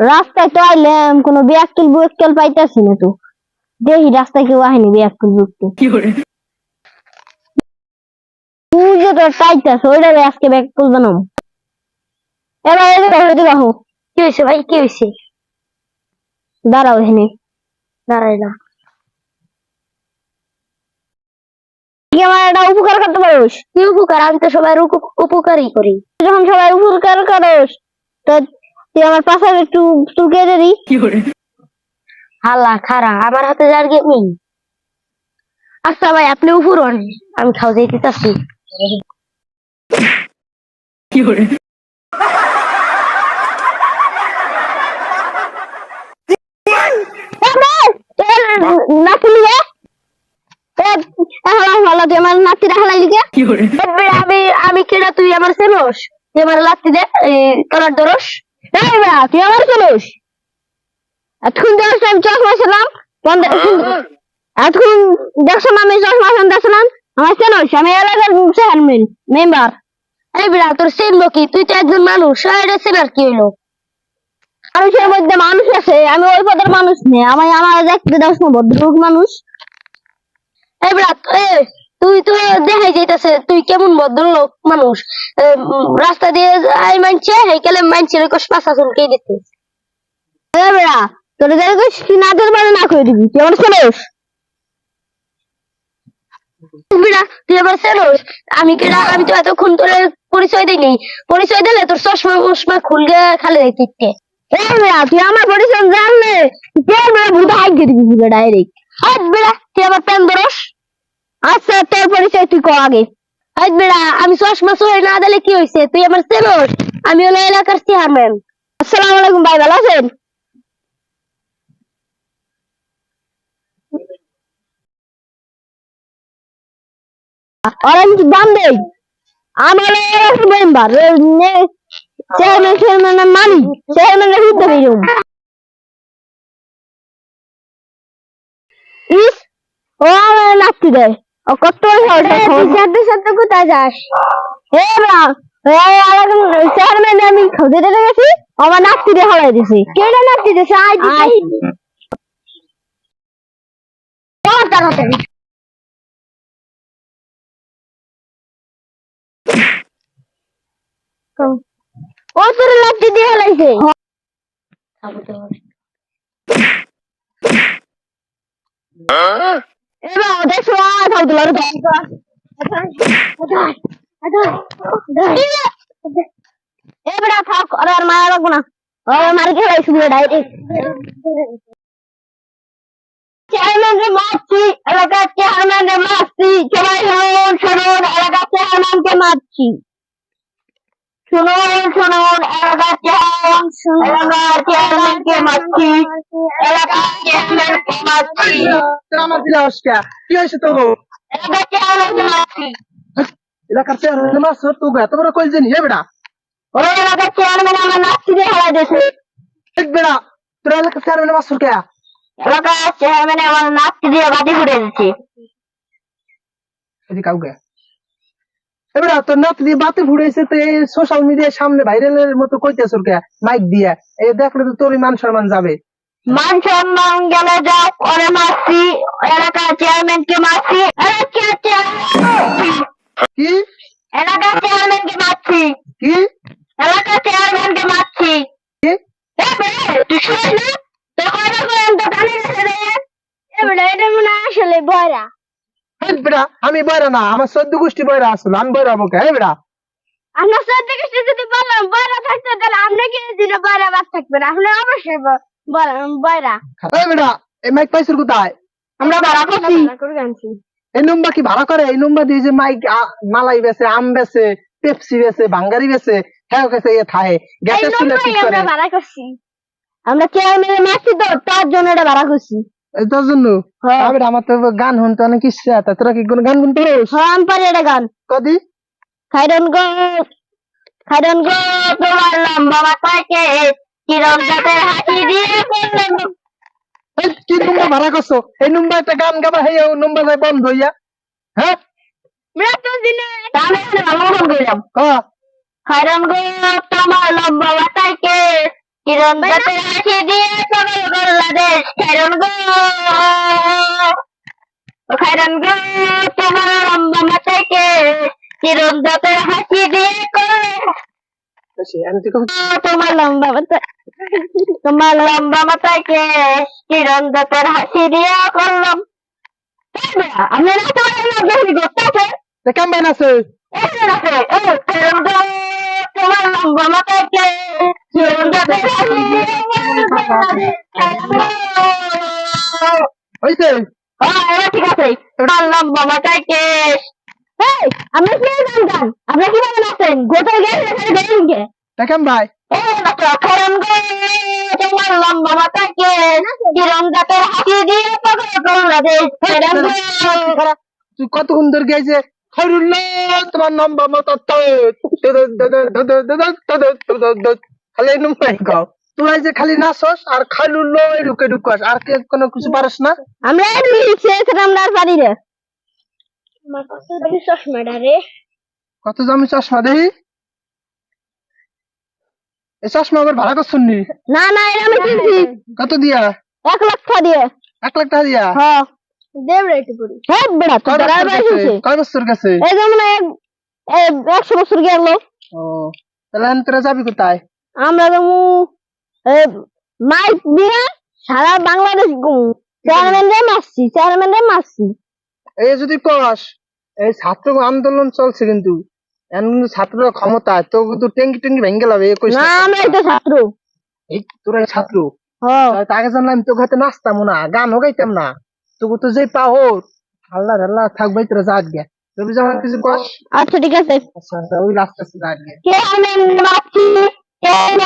রাস্তায় তো আইলাম কোনো বিয়াক্কেল বুয়াক্কেল পাইতাছি না তো। দেখি রাস্তায় কেউ আহেনি বিয়াক্কেল বুয়াক্কেল তুই যে তোর চাইতাছ ওইটা আজকে বিয়াক্কেল বানাম। এবার এদিকে এদিকে কি হয়েছে ভাই কি হয়েছে দাঁড়াও এখানে। দাঁড়াইলাম আমার একটা উপকার করতে পারোস? কি উপকার? আমি তো সবাই উপকারই করি। যখন সবাই উপকার করোস তো তুই আমার পাশে একটু চুলকে দিবি হাল্লা খারা আমার হাতে যার গেমি আচ্ছা ভাই আপনি উপরন আমি খাও যাইতে চাচ্ছি নাতিলি গে ভালো তুই আমার নাতিরা হালাই দিকে আমি আমি কেডা তুই আমার চেনস? তুই আমার লাত্তি দে এই কলার দরস এই বা তুই আমার চলিস এতক্ষণ দেখছ আমি চশমা ছিলাম এতক্ষণ দেখছ আমি চশমা শুনতেছিলাম আমার চেনস আমি এলাকার চেয়ারম্যান মেম্বার। এই বিড়া তোর কি? তুই তো একজন মানুষ চেনার কি মানুষের মধ্যে মানুষ আছে আমি ওই পদের মানুষ নেই আমি আমার দেখতে দেখছ না ভদ্রলোক মানুষ। এই বিড়া এ, তুই তো দেখাই যাইতাছে, তুই কেমন ভদ্রলোক মানুষ। রাস্তা দিয়ে আই মানছে হেকেলে মানছে কষ পাশা চুলকে দিতে। বেড়া, তোর দেখে কি না দিতে পারে না করে দিবি, তুই আমার চলিস বিড়া, তুই আবার চেনস আমি কেডা, আমি তো এতক্ষণ তোর পরিচয় দিইনি পরিচয় দিলে তোর চশমা মশমা খুলগে খালি দিতে বেড়া, তুই আমার পরিচয় জানলে কে বেড়া ভূত হাইক দিবি ডাইরেক্ট হাত বিড়া, তুই আবার প্যান ধরস। আচ্ছা তোর পরিচয় তুই কো আগে। হাত বিড়া, আমি চশমা সরে না দিলে কি হয়েছে তুই আমার চেনস আমি হলো এলাকার চেয়ারম্যান আসসালামু আলাইকুম ভাই, ভালো আছেন? কি দাম দেই আমার মেম্বার চেয়ারম্যান চেয়ারম্যান মানি চেয়ারম্যান হইতে বেরোম ইস, ও আমার নাচতে দেয় কত কোথায় যাস? এ বা চেয়ারম্যান আমি দিতে গেছি আমার দিয়ে হলাই দিছি। দিছে? আই আই তাড়াতাড়ি ও তোর লাঠি দিয়ে হলাইছে এবার দেখছ আয় থাক দিল এবার থাক আরে আর মারা লাগবো না ওরে মারি খেলাই শুনে ডাইরেক্ট চেয়ারম্যান রে মারছি এলাকার চেয়ারম্যান রে মারছি সবাই শুনুন শুনুন এলাকার চেয়ারম্যানকে মারছি শুনুন শুনুন এলাকার চেয়ারম্যান এলাকার চেয়ারম্যানকে মারছি এলাকার চেয়ারম্যানকে মারছি। আমার দিলে অস্কা কি হয়েছে তো এলাকার চেয়ারম্যানকে মারছি। এলাকার চেয়ারম্যান মাছ তো এত বড় কইল জানি হে বেড়া ওই এলাকার চেয়ারম্যান আমার নাচছি দিয়ে হারা দিয়েছে এক বেড়া তোরা এলাকার চেয়ারম্যান মাছ কে? এলাকার চেয়ারম্যান আমার দিয়ে বাটি এদিকে কাউকে এবার তোর নাত বাতে ফুড়েছে তো এই সোশ্যাল মিডিয়ার সামনে ভাইরালের মতো কইতেছ কে মাইক দিয়া। এই দেখলে তো তোরই মান সম্মান যাবে। মান সম্মান গেলে যাও ওরে মারছি এলাকার চেয়ারম্যানকে মাসি এলাকার চেয়ারম্যান কি? মারছি কি এলাকার চেয়ারম্যানকে মারছি কি এ বেড়ে, তুই শুনিস না তোর কথা পর্যন্ত কানে গেছে রে এ বেড়ে, এটা মনে হয় আসলে বয়রা এই বেড়া আমি বয়রা না আমার চোদ্দ গোষ্ঠী বয়রা আসলো আমি বয়রা বকে হে বেড়া আপনার সত্যি কিছু যদি বললাম থাকতে তাহলে আপনি কি দিনে বয়রা বাদ থাকবেন আপনি অবশ্যই ব- এই বেড়া এই মাইক কোথায়? আমরা ভাড়া করছি। এই নম্বর কি ভাড়া করে? এই নম্বর দিয়ে যে মাইক মালাই বেছে আম বেছে পেপসি বেছে ভাঙ্গারি বেছে হ্যাঁ এ থাহে। গ্যাসের চুলে ঠিক করে। আমরা ভাড়া করছি। আমরা চেয়ারম্যানের মারছি তো তার জন্য এটা ভাড়া করছি। তোর জন্য হ্যাঁ। আমার তো গান শুনতে অনেক ইচ্ছা। তা তোরা কি কোনো গান শুনতে পারিস? হ্যাঁ পারি এটা গান। কদি? খাইরন গো খাইরন গো তোমার লম্বা মাথাকে কিরণ জাতের হাসি দিয়ে কি নম্বর ভাড়া করছ? এই নম্বর একটা গান গাবা হেই নম্বর যায় বন্ধ হইয়া। হ্যাঁ? মৃত্যু দিনে আমি এখানে ভালো মতন কইলাম ক খাইরন গো তোমার লম্বা মাথাকে কিরণ দাঁতের হাসি দিয়ে খাইরন গো খাইরন গো তোমার লম্বা মাথায় কে হাসি দিয়ে তোমার লম্বা মাথায় তোমার লম্বা মাথায় কে কিরণ দাঁতের হাসি দিয়ে করলাম। আমি না তোমার করতে আছে কেমন আছে তোমার লম্বা মাথায় কে কিরণ দাঁতের হাসি দিয়ে হইছে ঠিক আছে তোমার লম্বা মাথায় কে এই, আমরা কি জানতাম আপনি কীভাবে নাচেন গোটাল গেছে গেলেন কে তা কেমন ভাই তোমার লম্বা দিয়ে করলা দে তুই তো খালি গাও তোরা যে খালি নাচস আর খালু লই ঢুকে ঢুকাস আর কে কোনো কিছু পারস না? আমরা আমরা আর পারি না। কত দামি চশমা এই চশমা আবার ভাড়া করছুন নি? না না এটা আমি কিনছি। কত দিয়া? এক লক্ষ দিয়ে। এক লাখ টাকা দিয়া? হ্যাঁ। দেব রে একটু করি হ্যাঁ বেড়া তো কয় দাঁড়ায় বছর কয় বছর গেছে? এই যেমন এক একশো বছর গেল। ও তাহলে তোরা যাবি কোথায়? আমরা যেমন মাইক দিয়ে সারা বাংলাদেশ মারছি চেয়ারম্যানরে মারছি। এই যদি কস এই ছাত্র আন্দোলন চলছে কিন্তু। এখন কিন্তু ছাত্ররা ক্ষমতায় তো কিন্তু টেঙ্গি টেঙ্গি ভেঙে গেলাম এই না। আমরা তো ছাত্র। এই তোরা ছাত্র? হ্যাঁ আগে জানলাম আমি তোকে হাতে নাচতাম না গানও গাইতাম না। তোকে তো যে পাও আল্লাহ আল্লাহ থাকবে তোরা যাক গে। তুমি যখন কিছু কস আচ্ছা ঠিক আছে। আচ্ছা আচ্ছা ওই লাস্ট আছে গে। চেয়ারম্যান মারছি চেয়ারম্যান